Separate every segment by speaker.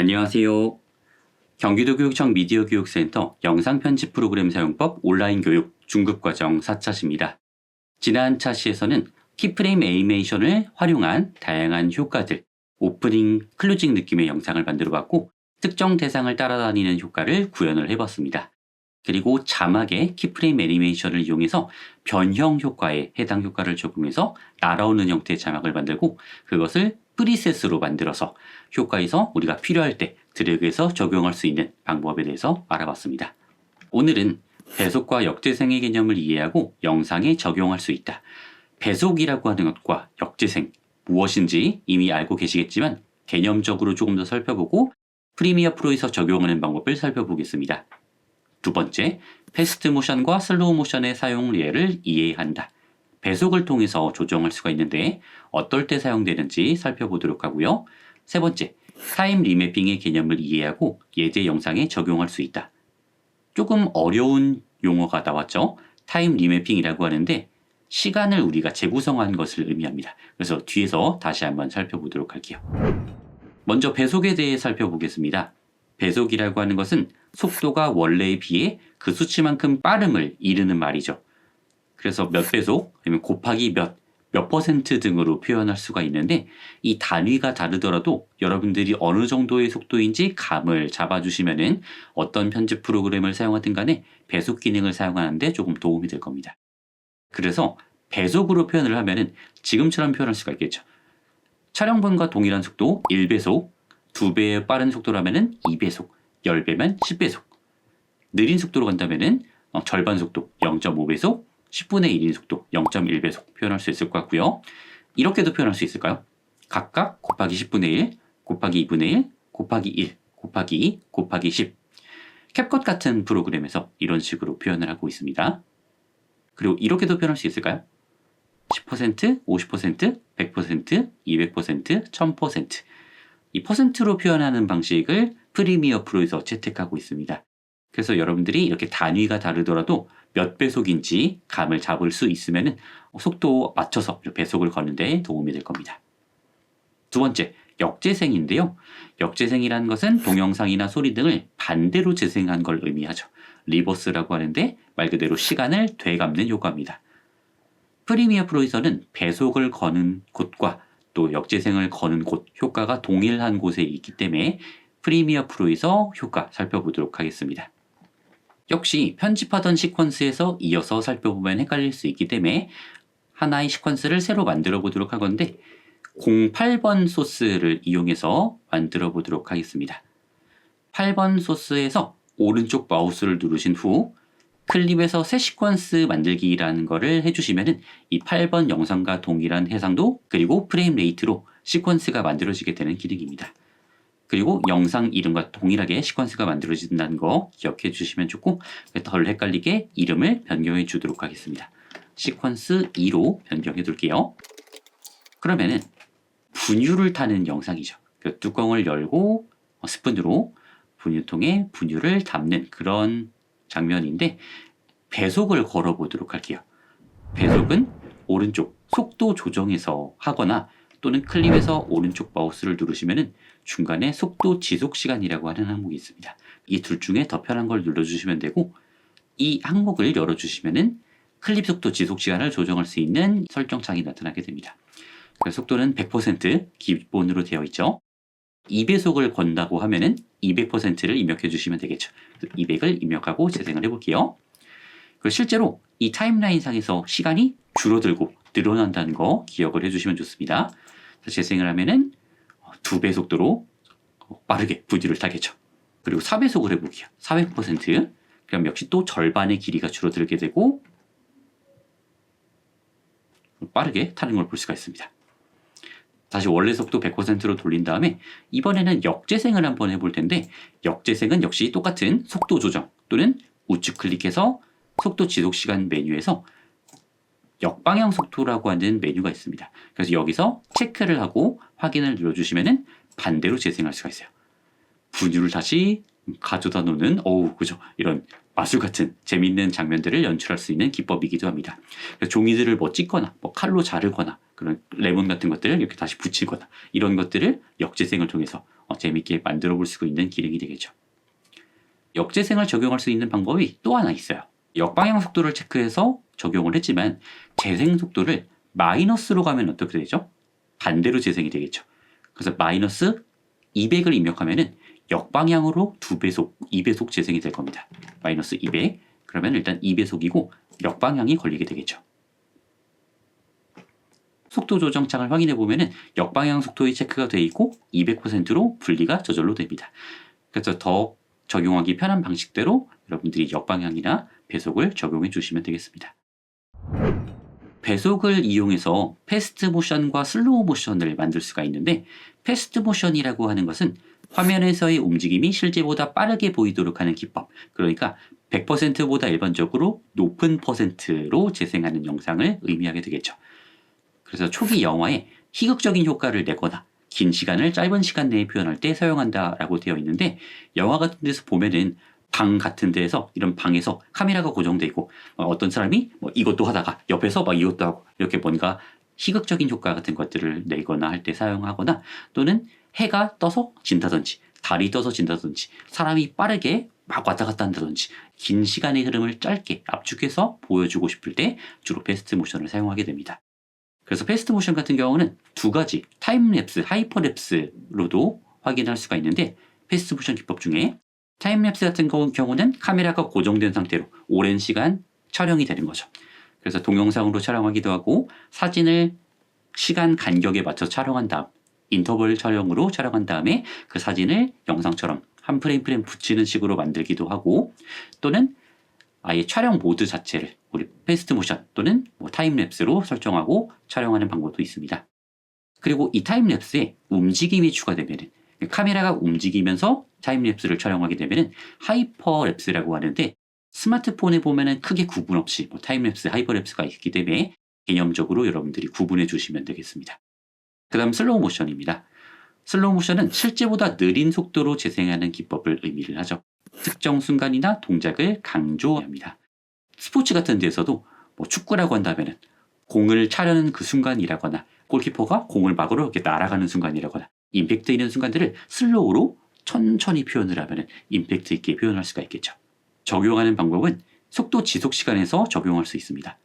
Speaker 1: 안녕하세요. 경기도 교육청 미디어 교육센터 영상 편집 프로그램 사용법 온라인 교육 중급 과정 4차시입니다. 지난 차시에서는 키프레임 애니메이션을 활용한 다양한 효과들, 오프닝, 클로징 느낌의 영상을 만들어 봤고 특정 대상을 따라다니는 효과를 구현을 해봤습니다. 그리고 자막에 키프레임 애니메이션을 이용해서 변형 효과에 해당 효과를 적용해서 날아오는 형태의 자막을 만들고 그것을 프리셋으로 만들어서 효과에서 우리가 필요할 때 드래그해서 적용할 수 있는 방법에 대해서 알아봤습니다. 오늘은 배속과 역재생의 개념을 이해하고 영상에 적용할 수 있다. 배속이라고 하는 것과 역재생 무엇인지 이미 알고 계시겠지만 개념적으로 조금 더 살펴보고 프리미어 프로에서 적용하는 방법을 살펴보겠습니다. 두 번째, 패스트 모션과 슬로우 모션의 사용 예를 이해한다. 배속을 통해서 조정할 수가 있는데 어떨 때 사용되는지 살펴보도록 하고요. 세 번째, 타임 리매핑의 개념을 이해하고 예제 영상에 적용할 수 있다. 조금 어려운 용어가 나왔죠. 타임 리매핑이라고 하는데 시간을 우리가 재구성한 것을 의미합니다. 그래서 뒤에서 다시 한번 살펴보도록 할게요. 먼저 배속에 대해 살펴보겠습니다. 배속이라고 하는 것은 속도가 원래에 비해 그 수치만큼 빠름을 이르는 말이죠. 그래서 몇 배속, 아니면 곱하기 몇, 몇 퍼센트 등으로 표현할 수가 있는데 이 단위가 다르더라도 여러분들이 어느 정도의 속도인지 감을 잡아주시면은 어떤 편집 프로그램을 사용하든 간에 배속 기능을 사용하는데 조금 도움이 될 겁니다. 그래서 배속으로 표현을 하면은 지금처럼 표현할 수가 있겠죠. 촬영본과 동일한 속도 1배속, 2배의 빠른 속도라면은 2배속, 10배면 10배속. 느린 속도로 간다면은 어, 절반 속도 0.5배속, 10분의 1인 속도 0.1배속 표현할 수 있을 것 같고요. 이렇게도 표현할 수 있을까요? 각각 곱하기 10분의 1, 곱하기 2분의 1, 곱하기 1, 곱하기 2, 곱하기 10. 캡컷 같은 프로그램에서 이런 식으로 표현을 하고 있습니다. 그리고 이렇게도 표현할 수 있을까요? 10%, 50%, 100%, 200%, 1000%. 이 퍼센트로 표현하는 방식을 프리미어 프로에서 채택하고 있습니다. 그래서 여러분들이 이렇게 단위가 다르더라도 몇 배속인지 감을 잡을 수 있으면 속도 맞춰서 배속을 거는데 도움이 될 겁니다. 두 번째, 역재생인데요. 역재생이라는 것은 동영상이나 소리 등을 반대로 재생한 걸 의미하죠. 리버스라고 하는데 말 그대로 시간을 되감는 효과입니다. 프리미어 프로에서는 배속을 거는 곳과 또 역재생을 거는 곳 효과가 동일한 곳에 있기 때문에 프리미어 프로에서 효과 살펴보도록 하겠습니다. 역시 편집하던 시퀀스에서 이어서 살펴보면 헷갈릴 수 있기 때문에 하나의 시퀀스를 새로 만들어 보도록 할 건데 08번 소스를 이용해서 만들어 보도록 하겠습니다. 8번 소스에서 오른쪽 마우스를 누르신 후 클립에서 새 시퀀스 만들기라는 거를 해주시면은 이 8번 영상과 동일한 해상도 그리고 프레임 레이트로 시퀀스가 만들어지게 되는 기능입니다. 그리고 영상 이름과 동일하게 시퀀스가 만들어진다는 거 기억해 주시면 좋고 덜 헷갈리게 이름을 변경해 주도록 하겠습니다. 시퀀스 2로 변경해 둘게요. 그러면은 분유를 타는 영상이죠. 그 뚜껑을 열고 스푼으로 분유통에 분유를 담는 그런 장면인데 배속을 걸어 보도록 할게요. 배속은 오른쪽 속도 조정에서 하거나 또는 클립에서 오른쪽 마우스를 누르시면은 중간에 속도 지속 시간이라고 하는 항목이 있습니다. 이 둘 중에 더 편한 걸 눌러주시면 되고 이 항목을 열어주시면은 클립 속도 지속 시간을 조정할 수 있는 설정창이 나타나게 됩니다. 속도는 100% 기본으로 되어 있죠. 2배속을 건다고 하면은 200%를 입력해 주시면 되겠죠. 200을 입력하고 재생을 해볼게요. 그리고 실제로 이 타임라인 상에서 시간이 줄어들고 늘어난다는 거 기억을 해주시면 좋습니다. 재생을 하면은 두 배 속도로 빠르게 부디를 타겠죠. 그리고 4배속을 해볼게요. 400% 그럼 역시 또 절반의 길이가 줄어들게 되고 빠르게 타는 걸 볼 수가 있습니다. 다시 원래 속도 100%로 돌린 다음에 이번에는 역재생을 한번 해볼 텐데 역재생은 역시 똑같은 속도 조정 또는 우측 클릭해서 속도 지속 시간 메뉴에서 역방향 속도라고 하는 메뉴가 있습니다. 그래서 여기서 체크를 하고 확인을 눌러주시면은 반대로 재생할 수가 있어요. 분유를 다시 가져다 놓는 어우 그죠 이런 마술 같은 재밌는 장면들을 연출할 수 있는 기법이기도 합니다. 종이들을 뭐 찢거나 뭐 칼로 자르거나 그런 레몬 같은 것들을 이렇게 다시 붙이거나 이런 것들을 역재생을 통해서 어, 재밌게 만들어 볼 수 있는 기능이 되겠죠. 역재생을 적용할 수 있는 방법이 또 하나 있어요. 역방향 속도를 체크해서 적용을 했지만 재생 속도를 마이너스로 가면 어떻게 되죠? 반대로 재생이 되겠죠. 그래서 마이너스 200을 입력하면은 역방향으로 2배속, 2배속 재생이 될 겁니다. 마이너스 200. 그러면 일단 2배속이고 역방향이 걸리게 되겠죠. 속도 조정창을 확인해 보면은 역방향 속도의 체크가 되어 있고 200%로 분리가 저절로 됩니다. 그래서 더 적용하기 편한 방식대로 여러분들이 역방향이나 배속을 적용해 주시면 되겠습니다. 배속을 이용해서 패스트 모션과 슬로우 모션을 만들 수가 있는데 패스트 모션이라고 하는 것은 화면에서의 움직임이 실제보다 빠르게 보이도록 하는 기법. 그러니까 100%보다 일반적으로 높은 퍼센트로 재생하는 영상을 의미하게 되겠죠. 그래서 초기 영화에 희극적인 효과를 내거나 긴 시간을 짧은 시간 내에 표현할 때 사용한다라고 되어 있는데 영화 같은 데서 보면은 방 같은 데에서 이런 방에서 카메라가 고정돼 있고 어, 어떤 사람이 뭐 이것도 하다가 옆에서 막 이것도 하고 이렇게 뭔가 희극적인 효과 같은 것들을 내거나 할 때 사용하거나 또는 해가 떠서 진다든지 달이 떠서 진다든지 사람이 빠르게 막 왔다 갔다 한다든지 긴 시간의 흐름을 짧게 압축해서 보여주고 싶을 때 주로 패스트 모션을 사용하게 됩니다. 그래서 패스트 모션 같은 경우는 두 가지 타임랩스, 하이퍼랩스로도 확인할 수가 있는데 패스트 모션 기법 중에 타임랩스 같은 거- 경우는 카메라가 고정된 상태로 오랜 시간 촬영이 되는 거죠. 그래서 동영상으로 촬영하기도 하고 사진을 시간 간격에 맞춰 촬영한 다음 인터벌 촬영으로 촬영한 다음에 그 사진을 영상처럼 한 프레임 프레임 붙이는 식으로 만들기도 하고 또는 아예 촬영 모드 자체를 우리 패스트 모션 또는 뭐 타임랩스로 설정하고 촬영하는 방법도 있습니다. 그리고 이 타임랩스에 움직임이 추가되면 카메라가 움직이면서 타임랩스를 촬영하게 되면 하이퍼랩스라고 하는데 스마트폰에 보면은 크게 구분 없이 뭐 타임랩스, 하이퍼랩스가 있기 때문에 개념적으로 여러분들이 구분해 주시면 되겠습니다. 그 다음 슬로우 모션입니다. 슬로우 모션은 실제보다 느린 속도로 재생하는 기법을 의미를 하죠. 특정 순간이나 동작을 강조합니다. 스포츠 같은 데서도 뭐 축구라고 한다면은 공을 차려는 그 순간이라거나 골키퍼가 공을 막으로 이렇게 날아가는 순간이라거나 임팩트 있는 순간들을 슬로우로 천천히 표현을 하면 임팩트 있게 표현할 수가 있겠죠. 적용하는 방법은 속도 지속 시간에서 적용할 수 있습니다.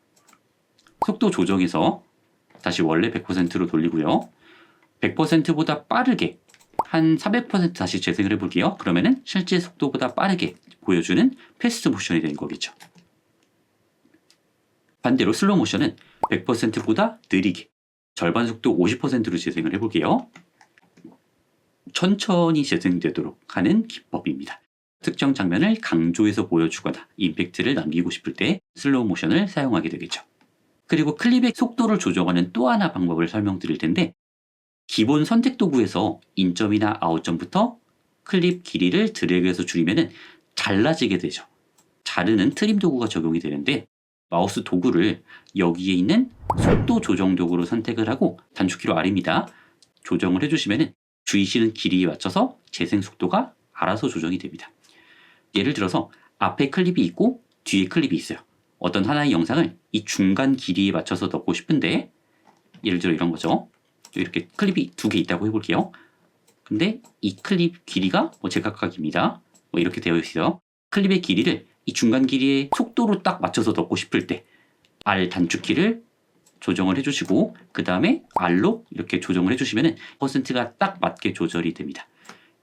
Speaker 1: 속도 조정에서 다시 원래 100%로 돌리고요. 100%보다 빠르게 한 400% 다시 재생을 해볼게요. 그러면은 실제 속도보다 빠르게 보여주는 패스트 모션이 되는 거겠죠. 반대로 슬로우 모션은 100%보다 느리게 절반 속도 50%로 재생을 해볼게요. 천천히 재생되도록 하는 기법입니다. 특정 장면을 강조해서 보여주거나 임팩트를 남기고 싶을 때 슬로우 모션을 사용하게 되겠죠. 그리고 클립의 속도를 조정하는 또 하나 방법을 설명드릴 텐데 기본 선택 도구에서 인점이나 아웃점부터 클립 길이를 드래그해서 줄이면은 잘라지게 되죠. 자르는 트림 도구가 적용이 되는데 마우스 도구를 여기에 있는 속도 조정 도구로 선택을 하고 단축키로 R입니다. 조정을 해주시면은 주의시는 길이에 맞춰서 재생 속도가 알아서 조정이 됩니다. 예를 들어서 앞에 클립이 있고 뒤에 클립이 있어요. 어떤 하나의 영상을 이 중간 길이에 맞춰서 넣고 싶은데 예를 들어 이런 거죠. 이렇게 클립이 두 개 있다고 해볼게요. 근데 이 클립 길이가 뭐 제각각입니다. 뭐 이렇게 되어 있어요. 클립의 길이를 이 중간 길이의 속도로 딱 맞춰서 넣고 싶을 때 R 단축키를 조정을 해주시고 그 다음에 R로 이렇게 조정을 해주시면 퍼센트가 딱 맞게 조절이 됩니다.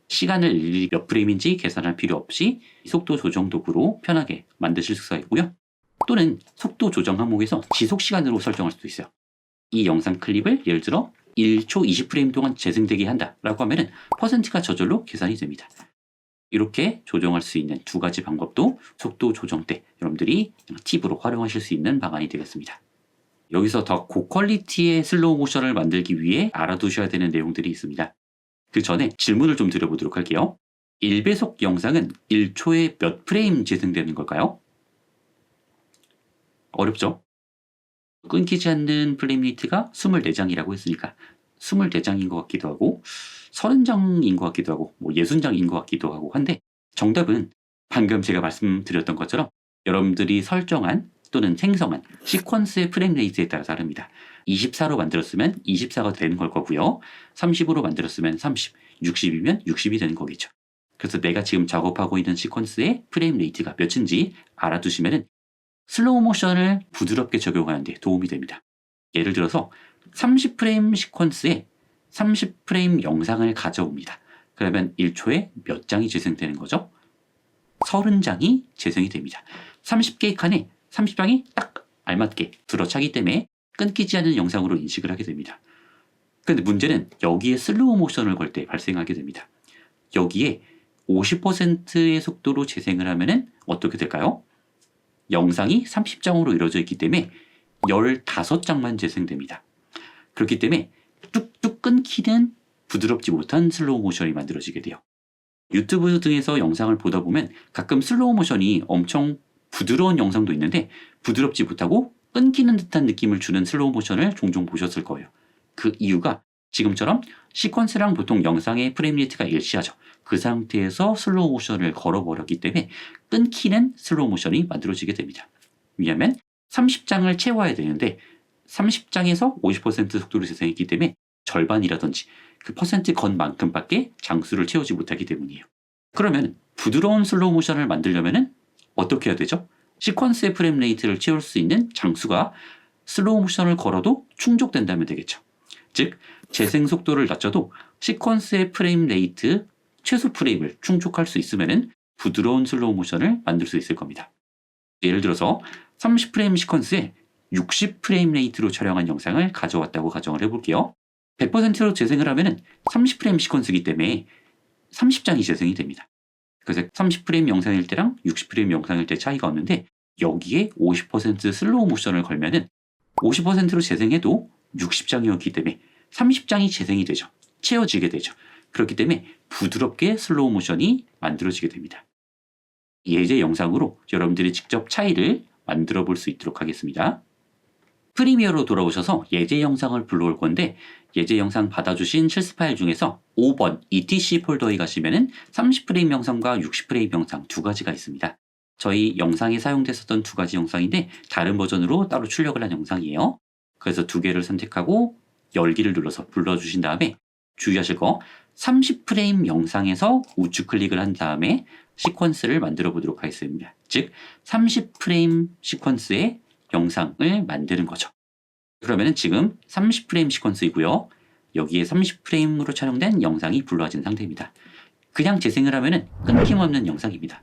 Speaker 1: 시간을 몇 프레임인지 계산할 필요 없이 속도 조정 도구로 편하게 만드실 수가 있고요. 또는 속도 조정 항목에서 지속 시간으로 설정할 수도 있어요. 이 영상 클립을 예를 들어 1초 20프레임 동안 재생되게 한다라고 하면은 퍼센트가 저절로 계산이 됩니다. 이렇게 조정할 수 있는 두 가지 방법도 속도 조정 때 여러분들이 팁으로 활용하실 수 있는 방안이 되겠습니다. 여기서 더 고퀄리티의 슬로우 모션을 만들기 위해 알아두셔야 되는 내용들이 있습니다. 그 전에 질문을 좀 드려보도록 할게요. 1배속 영상은 1초에 몇 프레임 재생되는 걸까요? 어렵죠? 끊기지 않는 플레임 리트가 24장이라고 했으니까 24장인 것 같기도 하고 30장인 것 같기도 하고 뭐 60장인 것 같기도 하고 한데 정답은 방금 제가 말씀드렸던 것처럼 여러분들이 설정한 또는 생성한 시퀀스의 프레임 레이트에 따라 다릅니다. 24로 만들었으면 24가 되는 걸 거고요. 30으로 만들었으면 30, 60이면 60이 되는 거겠죠. 그래서 내가 지금 작업하고 있는 시퀀스의 프레임 레이트가 몇인지 알아두시면은 슬로우 모션을 부드럽게 적용하는 데 도움이 됩니다. 예를 들어서 30프레임 시퀀스에 30프레임 영상을 가져옵니다. 그러면 1초에 몇 장이 재생되는 거죠? 30장이 재생이 됩니다. 30개의 칸에 30장이 딱 알맞게 들어차기 때문에 끊기지 않는 영상으로 인식을 하게 됩니다. 근데 문제는 여기에 슬로우 모션을 걸 때 발생하게 됩니다. 여기에 50%의 속도로 재생을 하면은 어떻게 될까요? 영상이 30장으로 이루어져 있기 때문에 15장만 재생됩니다. 그렇기 때문에 뚝뚝 끊기는 부드럽지 못한 슬로우 모션이 만들어지게 돼요. 유튜브 등에서 영상을 보다 보면 가끔 슬로우 모션이 엄청 부드러운 영상도 있는데 부드럽지 못하고 끊기는 듯한 느낌을 주는 슬로우 모션을 종종 보셨을 거예요. 그 이유가 지금처럼 시퀀스랑 보통 영상의 프레임 레이트가 일치하죠. 그 상태에서 슬로우 모션을 걸어버렸기 때문에 끊기는 슬로우 모션이 만들어지게 됩니다. 왜냐하면 30장을 채워야 되는데 30장에서 50% 속도로 재생했기 때문에 절반이라든지 그 퍼센트 건 만큼밖에 장수를 채우지 못하기 때문이에요. 그러면 부드러운 슬로우 모션을 만들려면 어떻게 해야 되죠? 시퀀스의 프레임 레이트를 채울 수 있는 장수가 슬로우 모션을 걸어도 충족된다면 되겠죠. 즉 재생 속도를 낮춰도 시퀀스의 프레임 레이트 최소 프레임을 충족할 수 있으면 부드러운 슬로우 모션을 만들 수 있을 겁니다. 예를 들어서 30프레임 시퀀스에 60프레임 레이트로 촬영한 영상을 가져왔다고 가정을 해볼게요. 100%로 재생을 하면 30프레임 시퀀스이기 때문에 30장이 재생이 됩니다. 그래서 30프레임 영상일 때랑 60프레임 영상일 때 차이가 없는데 여기에 50% 슬로우 모션을 걸면은 50%로 재생해도 60장이었기 때문에 30장이 재생이 되죠. 채워지게 되죠. 그렇기 때문에 부드럽게 슬로우 모션이 만들어지게 됩니다. 예제 영상으로 여러분들이 직접 차이를 만들어 볼 수 있도록 하겠습니다. 프리미어로 돌아오셔서 예제 영상을 불러올 건데 예제 영상 받아주신 실습 파일 중에서 5번 ETC 폴더에 가시면 은 30프레임 영상과 60프레임 영상 두 가지가 있습니다. 저희 영상에 사용됐었던 두 가지 영상인데 다른 버전으로 따로 출력을 한 영상이에요. 그래서 두 개를 선택하고 열기를 눌러서 불러주신 다음에 주의하실 거 30프레임 영상에서 우측 클릭을 한 다음에 시퀀스를 만들어 보도록 하겠습니다. 즉 30프레임 시퀀스의 영상을 만드는 거죠. 그러면 지금 30프레임 시퀀스이고요. 여기에 30프레임으로 촬영된 영상이 불러진 상태입니다. 그냥 재생을 하면 끊김없는 영상입니다.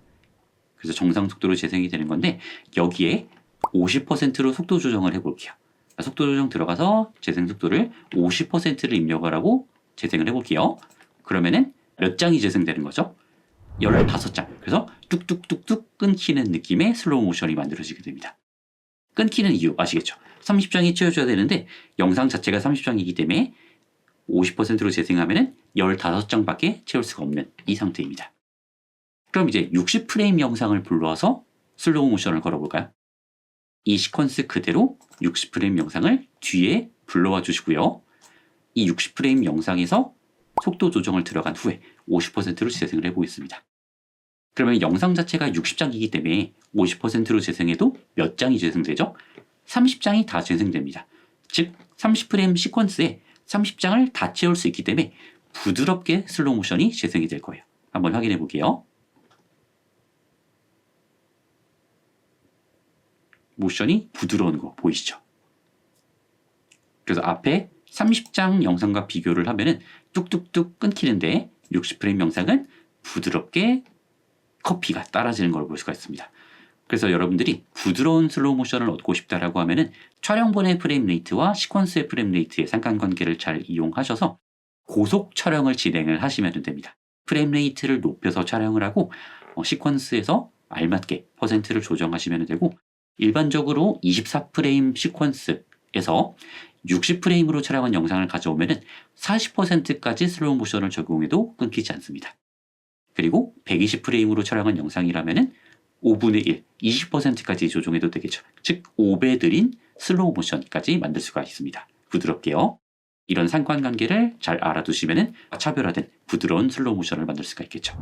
Speaker 1: 그래서 정상 속도로 재생이 되는 건데 여기에 50%로 속도 조정을 해볼게요. 속도 조정 들어가서 재생 속도를 50%를 입력을 하고 재생을 해볼게요. 그러면은 몇 장이 재생되는 거죠? 15장. 그래서 뚝뚝뚝뚝 끊기는 느낌의 슬로우 모션이 만들어지게 됩니다. 끊기는 이유 아시겠죠? 30장이 채워줘야 되는데 영상 자체가 30장이기 때문에 50%로 재생하면 15장밖에 채울 수가 없는 이 상태입니다. 그럼 이제 60프레임 영상을 불러와서 슬로우 모션을 걸어볼까요? 이 시퀀스 그대로 60프레임 영상을 뒤에 불러와 주시고요. 이 60프레임 영상에서 속도 조정을 들어간 후에 50%로 재생을 해보겠습니다. 그러면 영상 자체가 60장이기 때문에 50%로 재생해도 몇 장이 재생되죠? 30장이 다 재생됩니다. 즉 30프레임 시퀀스에 30장을 다 채울 수 있기 때문에 부드럽게 슬로우 모션이 재생이 될 거예요. 한번 확인해 볼게요. 모션이 부드러운 거 보이시죠? 그래서 앞에 30장 영상과 비교를 하면은 뚝뚝뚝 끊기는데 60프레임 영상은 부드럽게 커피가 따라지는 걸 볼 수가 있습니다. 그래서 여러분들이 부드러운 슬로우 모션을 얻고 싶다라고 하면은 촬영본의 프레임 레이트와 시퀀스의 프레임 레이트의 상관관계를 잘 이용하셔서 고속 촬영을 진행을 하시면 됩니다. 프레임 레이트를 높여서 촬영을 하고 어, 시퀀스에서 알맞게 퍼센트를 조정하시면 되고 일반적으로 24프레임 시퀀스에서 60프레임으로 촬영한 영상을 가져오면 40%까지 슬로우 모션을 적용해도 끊기지 않습니다. 그리고 120프레임으로 촬영한 영상이라면 5분의 1, 20%까지 조정해도 되겠죠. 즉 5배 들인 슬로우 모션까지 만들 수가 있습니다. 부드럽게요. 이런 상관관계를 잘 알아두시면 차별화된 부드러운 슬로우 모션을 만들 수가 있겠죠.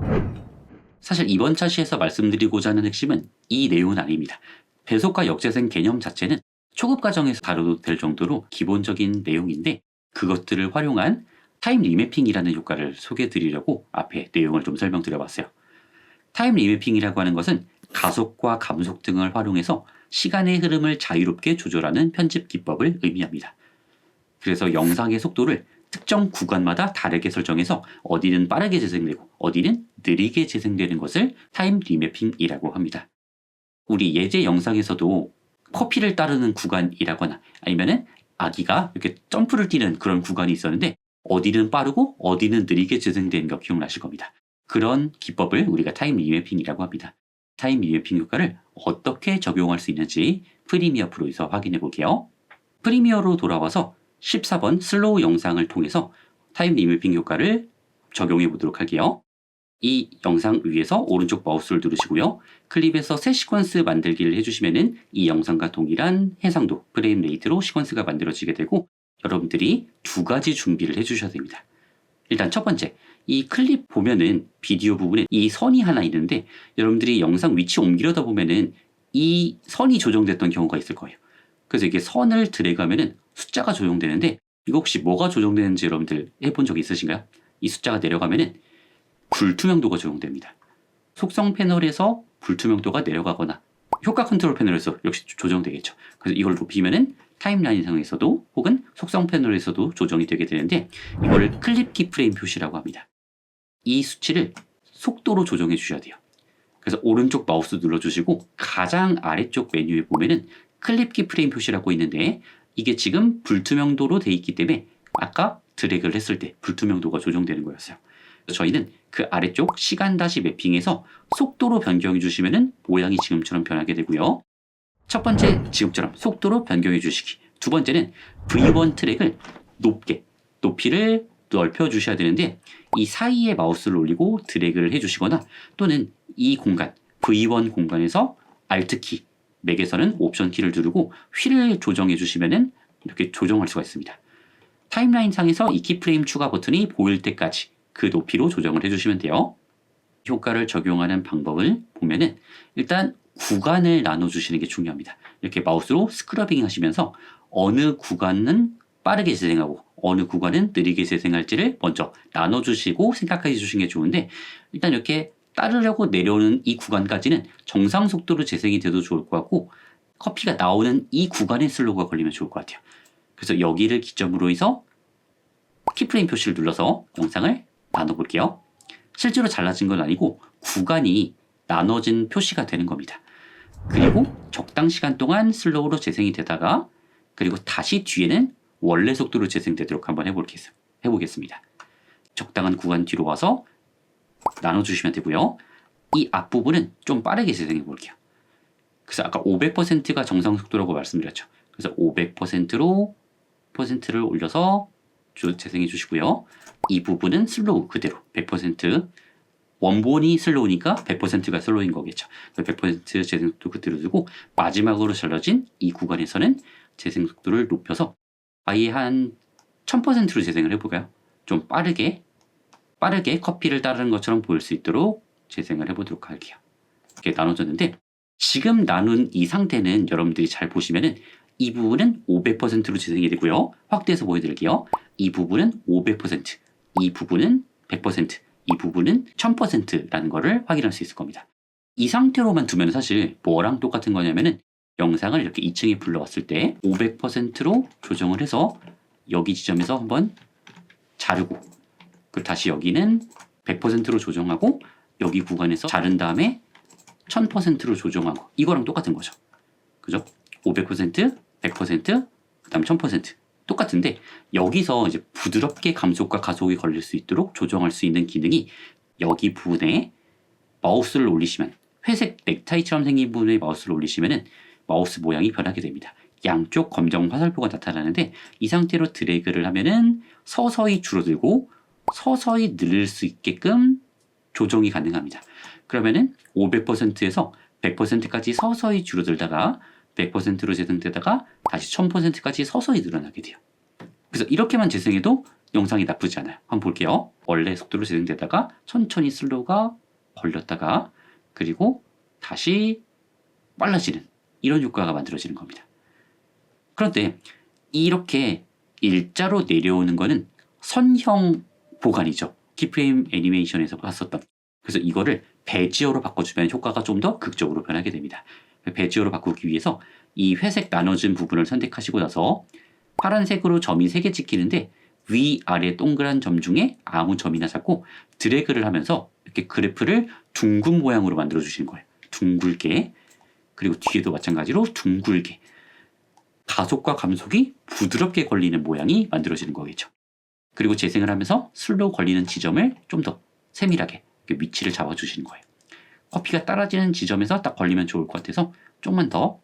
Speaker 1: 사실 이번 차시에서 말씀드리고자 하는 핵심은 이 내용은 아닙니다. 배속과 역재생 개념 자체는 초급 과정에서 다뤄도 될 정도로 기본적인 내용인데 그것들을 활용한 타임 리매핑이라는 효과를 소개해 드리려고 앞에 내용을 좀 설명드려 봤어요. 타임 리매핑이라고 하는 것은 가속과 감속 등을 활용해서 시간의 흐름을 자유롭게 조절하는 편집 기법을 의미합니다. 그래서 영상의 속도를 특정 구간마다 다르게 설정해서 어디는 빠르게 재생되고 어디는 느리게 재생되는 것을 타임 리매핑이라고 합니다. 우리 예제 영상에서도 커피를 따르는 구간이라거나 아니면은 아기가 이렇게 점프를 뛰는 그런 구간이 있었는데 어디는 빠르고 어디는 느리게 재생되는 거 기억나실 겁니다. 그런 기법을 우리가 타임 리매핑이라고 합니다. 타임 리매핑 효과를 어떻게 적용할 수 있는지 프리미어 프로에서 확인해 볼게요. 프리미어로 돌아와서 14번 슬로우 영상을 통해서 타임 리매핑 효과를 적용해 보도록 할게요. 이 영상 위에서 오른쪽 마우스를 누르시고요. 클립에서 새 시퀀스 만들기를 해주시면은 이 영상과 동일한 해상도 프레임 레이트로 시퀀스가 만들어지게 되고 여러분들이 두 가지 준비를 해주셔야 됩니다. 일단 첫 번째, 이 클립 보면은 비디오 부분에 이 선이 하나 있는데 여러분들이 영상 위치 옮기려다 보면은 이 선이 조정됐던 경우가 있을 거예요. 그래서 이게 선을 드래그하면은 숫자가 조정되는데 이거 혹시 뭐가 조정되는지 여러분들 해본 적 있으신가요? 이 숫자가 내려가면은 불투명도가 적용됩니다. 속성 패널에서 불투명도가 내려가거나 효과 컨트롤 패널에서 역시 조정되겠죠. 그래서 이걸 높이면은 타임라인상에서도 혹은 속성 패널에서도 조정이 되게 되는데 이거를 클립 키프레임 표시라고 합니다. 이 수치를 속도로 조정해 주셔야 돼요. 그래서 오른쪽 마우스 눌러주시고 가장 아래쪽 메뉴에 보면은 클립 키프레임 표시라고 있는데 이게 지금 불투명도로 돼 있기 때문에 아까 드래그를 했을 때 불투명도가 조정되는 거였어요. 저희는 그 아래쪽 시간 다시 매핑에서 속도로 변경해 주시면은 모양이 지금처럼 변하게 되고요. 첫 번째 지금처럼 속도로 변경해 주시기. 두 번째는 V1 트랙을 높게 높이를 넓혀 주셔야 되는데 이 사이에 마우스를 올리고 드래그를 해 주시거나 또는 이 공간 V1 공간에서 Alt 키 맥에서는 옵션 키를 누르고 휠을 조정해 주시면은 이렇게 조정할 수가 있습니다. 타임라인 상에서 이 키프레임 추가 버튼이 보일 때까지 그 높이로 조정을 해주시면 돼요. 효과를 적용하는 방법을 보면은 일단 구간을 나눠주시는 게 중요합니다. 이렇게 마우스로 스크러빙 하시면서 어느 구간은 빠르게 재생하고 어느 구간은 느리게 재생할지를 먼저 나눠주시고 생각해 주시는 게 좋은데 일단 이렇게 따르려고 내려오는 이 구간까지는 정상 속도로 재생이 돼도 좋을 것 같고 커피가 나오는 이 구간에 슬로우가 걸리면 좋을 것 같아요. 그래서 여기를 기점으로 해서 키프레임 표시를 눌러서 영상을 나눠볼게요. 실제로 잘라진 건 아니고 구간이 나눠진 표시가 되는 겁니다. 그리고 적당 시간 동안 슬로우로 재생이 되다가 그리고 다시 뒤에는 원래 속도로 재생되도록 한번 해보겠습니다. 적당한 구간 뒤로 와서 나눠주시면 되고요. 이 앞부분은 좀 빠르게 재생해 볼게요. 그래서 아까 500%가 정상 속도라고 말씀드렸죠. 그래서 500%로 퍼센트를 올려서 재생해 주시고요. 이 부분은 슬로우 그대로 100% 원본이 슬로우니까 100%가 슬로우인 거겠죠. 100% 재생 속도 그대로 두고 마지막으로 잘라진 이 구간에서는 재생 속도를 높여서 아예 한 1000%로 재생을 해볼까요? 좀 빠르게 빠르게 커피를 따르는 것처럼 보일 수 있도록 재생을 해보도록 할게요. 이렇게 나눠졌는데 지금 나눈 이 상태는 여러분들이 잘 보시면은 이 부분은 500%로 재생이 되고요. 확대해서 보여드릴게요. 이 부분은 500%, 이 부분은 100%, 이 부분은 1000%라는 것을 확인할 수 있을 겁니다. 이 상태로만 두면 사실 뭐랑 똑같은 거냐면은 영상을 이렇게 2층에 불러왔을 때 500%로 조정을 해서 여기 지점에서 한번 자르고 그리고 다시 여기는 100%로 조정하고 여기 구간에서 자른 다음에 1000%로 조정하고 이거랑 똑같은 거죠. 그죠? 500%, 100%, 그다음 1000% 똑같은데 여기서 이제 부드럽게 감속과 가속이 걸릴 수 있도록 조정할 수 있는 기능이 여기 부분에 마우스를 올리시면 회색 넥타이처럼 생긴 부분에 마우스를 올리시면은 마우스 모양이 변하게 됩니다. 양쪽 검정 화살표가 나타나는데 이 상태로 드래그를 하면은 서서히 줄어들고 서서히 늘릴 수 있게끔 조정이 가능합니다. 그러면은 500%에서 100%까지 서서히 줄어들다가 100%로 재생되다가 다시 1000%까지 서서히 늘어나게 돼요. 그래서 이렇게만 재생해도 영상이 나쁘지 않아요. 한번 볼게요. 원래 속도로 재생되다가 천천히 슬로우가 걸렸다가 그리고 다시 빨라지는 이런 효과가 만들어지는 겁니다. 그런데 이렇게 일자로 내려오는 거는 선형 보관이죠. 키프레임 애니메이션에서 봤었던. 그래서 이거를 배지어로 바꿔주면 효과가 좀 더 극적으로 변하게 됩니다. 배지어로 바꾸기 위해서 이 회색 나눠진 부분을 선택하시고 나서 파란색으로 점이 3개 찍히는데 위, 아래 동그란 점 중에 아무 점이나 잡고 드래그를 하면서 이렇게 그래프를 둥근 모양으로 만들어 주시는 거예요. 둥글게. 그리고 뒤에도 마찬가지로 둥글게. 가속과 감속이 부드럽게 걸리는 모양이 만들어지는 거겠죠. 그리고 재생을 하면서 슬로우 걸리는 지점을 좀 더 세밀하게 위치를 잡아주시는 거예요. 커피가 떨어지는 지점에서 딱 걸리면 좋을 것 같아서 조금만 더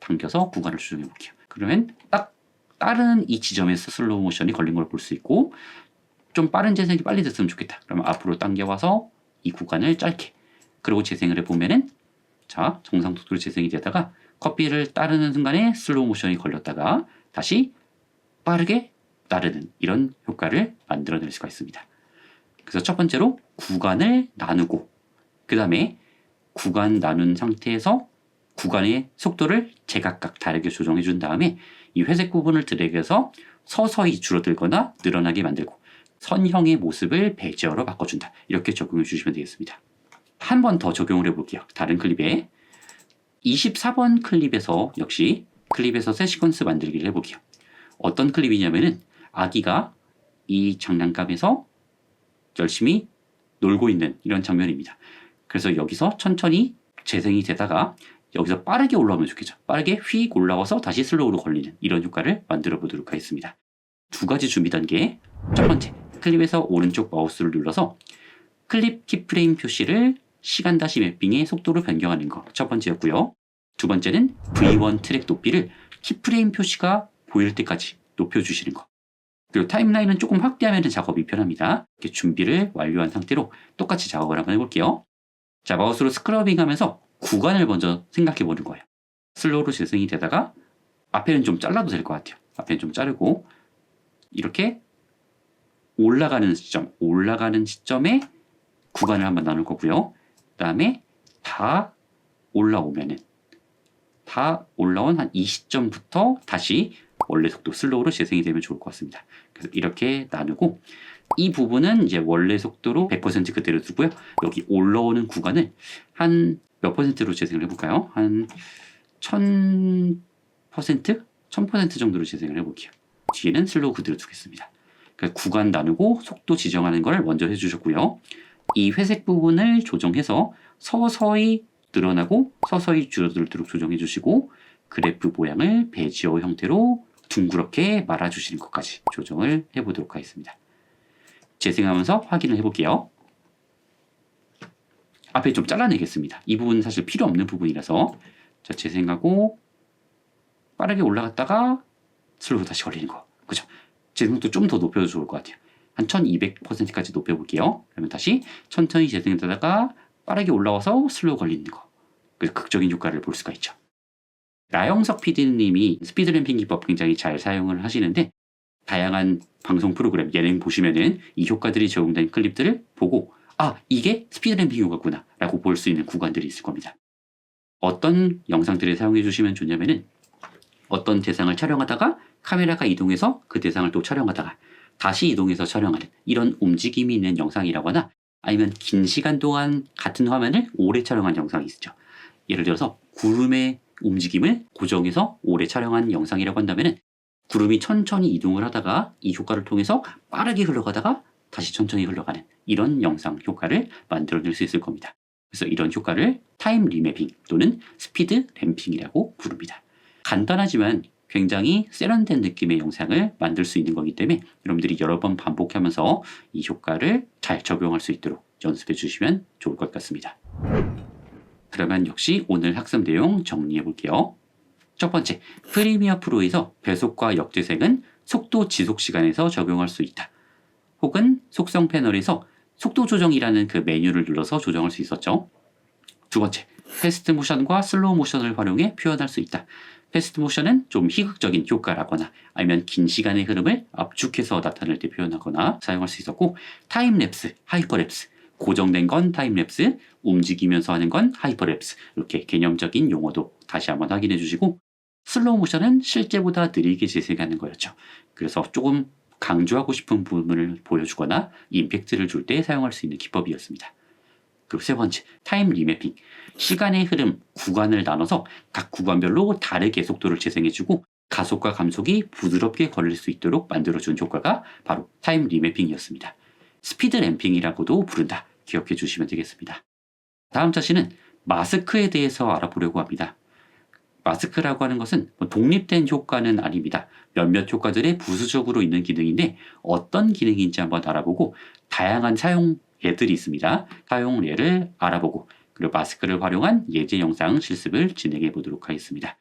Speaker 1: 당겨서 구간을 조정해 볼게요. 그러면 딱 다른 이 지점에서 슬로우 모션이 걸린 걸 볼 수 있고 좀 빠른 재생이 빨리 됐으면 좋겠다. 그러면 앞으로 당겨와서 이 구간을 짧게 그리고 재생을 해보면은 자 정상 속도로 재생이 되다가 커피를 따르는 순간에 슬로우 모션이 걸렸다가 다시 빠르게 따르는 이런 효과를 만들어낼 수가 있습니다. 그래서 첫 번째로 구간을 나누고 그 다음에 구간 나눈 상태에서 구간의 속도를 제각각 다르게 조정해 준 다음에 이 회색 부분을 드래그해서 서서히 줄어들거나 늘어나게 만들고 선형의 모습을 배지어로 바꿔준다. 이렇게 적용해 주시면 되겠습니다. 한 번 더 적용을 해볼게요. 다른 클립에 24번 클립에서 역시 클립에서 새 시퀀스 만들기를 해볼게요. 어떤 클립이냐면은 아기가 이 장난감에서 열심히 놀고 있는 이런 장면입니다. 그래서 여기서 천천히 재생이 되다가 여기서 빠르게 올라오면 좋겠죠. 빠르게 휙 올라와서 다시 슬로우로 걸리는 이런 효과를 만들어 보도록 하겠습니다. 두 가지 준비 단계. 첫 번째, 클립에서 오른쪽 마우스를 눌러서 클립 키프레임 표시를 시간 다시 매핑의 속도로 변경하는 거 첫 번째였고요. 두 번째는 V1 트랙 높이를 키프레임 표시가 보일 때까지 높여주시는 거. 그리고 타임라인은 조금 확대하면 작업이 편합니다. 이렇게 준비를 완료한 상태로 똑같이 작업을 한번 해볼게요. 자, 마우스로 스크러빙 하면서 구간을 먼저 생각해 보는 거예요. 슬로우로 재생이 되다가 앞에는 좀 잘라도 될 것 같아요. 앞에는 좀 자르고 이렇게 올라가는 시점, 올라가는 시점에 구간을 한번 나눌 거고요. 그 다음에 다 올라오면은 다 올라온 한 이 시점부터 다시 원래 속도 슬로우로 재생이 되면 좋을 것 같습니다. 그래서 이렇게 나누고 이 부분은 이제 원래 속도로 100% 그대로 두고요. 여기 올라오는 구간을 한 몇 퍼센트로 재생을 해볼까요? 한 1000%? 1000% 정도로 재생을 해볼게요. 뒤에는 슬로우 그대로 두겠습니다. 그러니까 구간 나누고 속도 지정하는 걸 먼저 해주셨고요. 이 회색 부분을 조정해서 서서히 늘어나고 서서히 줄어들도록 조정해 주시고 그래프 모양을 배지어 형태로 둥그렇게 말아주시는 것까지 조정을 해보도록 하겠습니다. 재생하면서 확인을 해볼게요. 앞에 좀 잘라내겠습니다. 이 부분은 사실 필요 없는 부분이라서 자 재생하고 빠르게 올라갔다가 슬로우 다시 걸리는 거 그죠? 재생도 좀 더 높여도 좋을 것 같아요. 한 1200%까지 높여볼게요. 그러면 다시 천천히 재생되다가 빠르게 올라와서 슬로우 걸리는 거. 그 극적인 효과를 볼 수가 있죠. 라영석 PD님이 스피드 램핑 기법 굉장히 잘 사용을 하시는데 다양한 방송 프로그램 예능 보시면은 이 효과들이 적용된 클립들을 보고 아 이게 스피드 램핑 효과구나 라고 볼 수 있는 구간들이 있을 겁니다. 어떤 영상들을 사용해 주시면 좋냐면은 어떤 대상을 촬영하다가 카메라가 이동해서 그 대상을 또 촬영하다가 다시 이동해서 촬영하는 이런 움직임이 있는 영상이라거나 아니면 긴 시간 동안 같은 화면을 오래 촬영한 영상이 있죠. 예를 들어서 구름의 움직임을 고정해서 오래 촬영한 영상이라고 한다면 구름이 천천히 이동을 하다가 이 효과를 통해서 빠르게 흘러가다가 다시 천천히 흘러가는 이런 영상 효과를 만들어낼 수 있을 겁니다. 그래서 이런 효과를 타임 리맵핑 또는 스피드 램핑이라고 부릅니다. 간단하지만 굉장히 세련된 느낌의 영상을 만들 수 있는 거기 때문에 여러분들이 여러 번 반복하면서 이 효과를 잘 적용할 수 있도록 연습해 주시면 좋을 것 같습니다. 그러면 역시 오늘 학습 내용 정리해 볼게요. 첫 번째, 프리미어 프로에서 배속과 역재생은 속도 지속 시간에서 적용할 수 있다. 혹은 속성 패널에서 속도 조정이라는 그 메뉴를 눌러서 조정할 수 있었죠. 두 번째, 패스트 모션과 슬로우 모션을 활용해 표현할 수 있다. 패스트 모션은 좀 희극적인 효과라거나 아니면 긴 시간의 흐름을 압축해서 나타낼 때 표현하거나 사용할 수 있었고 타임랩스, 하이퍼랩스, 고정된 건 타임랩스, 움직이면서 하는 건 하이퍼랩스. 이렇게 개념적인 용어도 다시 한번 확인해 주시고 슬로우 모션은 실제보다 느리게 재생하는 거였죠. 그래서 조금 강조하고 싶은 부분을 보여주거나 임팩트를 줄 때 사용할 수 있는 기법이었습니다. 그리고 세 번째, 타임 리매핑. 시간의 흐름, 구간을 나눠서 각 구간별로 다르게 속도를 재생해주고 가속과 감속이 부드럽게 걸릴 수 있도록 만들어준 효과가 바로 타임 리매핑이었습니다. 스피드 램핑이라고도 부른다. 기억해 주시면 되겠습니다. 다음 차시는 마스크에 대해서 알아보려고 합니다. 마스크라고 하는 것은 뭐 독립된 효과는 아닙니다. 몇몇 효과들의 부수적으로 있는 기능인데 어떤 기능인지 한번 알아보고 다양한 사용 예들이 있습니다. 사용 예를 알아보고 그리고 마스크를 활용한 예제 영상 실습을 진행해 보도록 하겠습니다.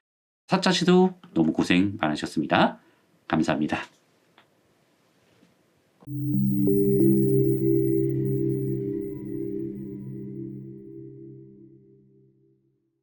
Speaker 1: 사차 씨도 너무 고생 많으셨습니다. 감사합니다.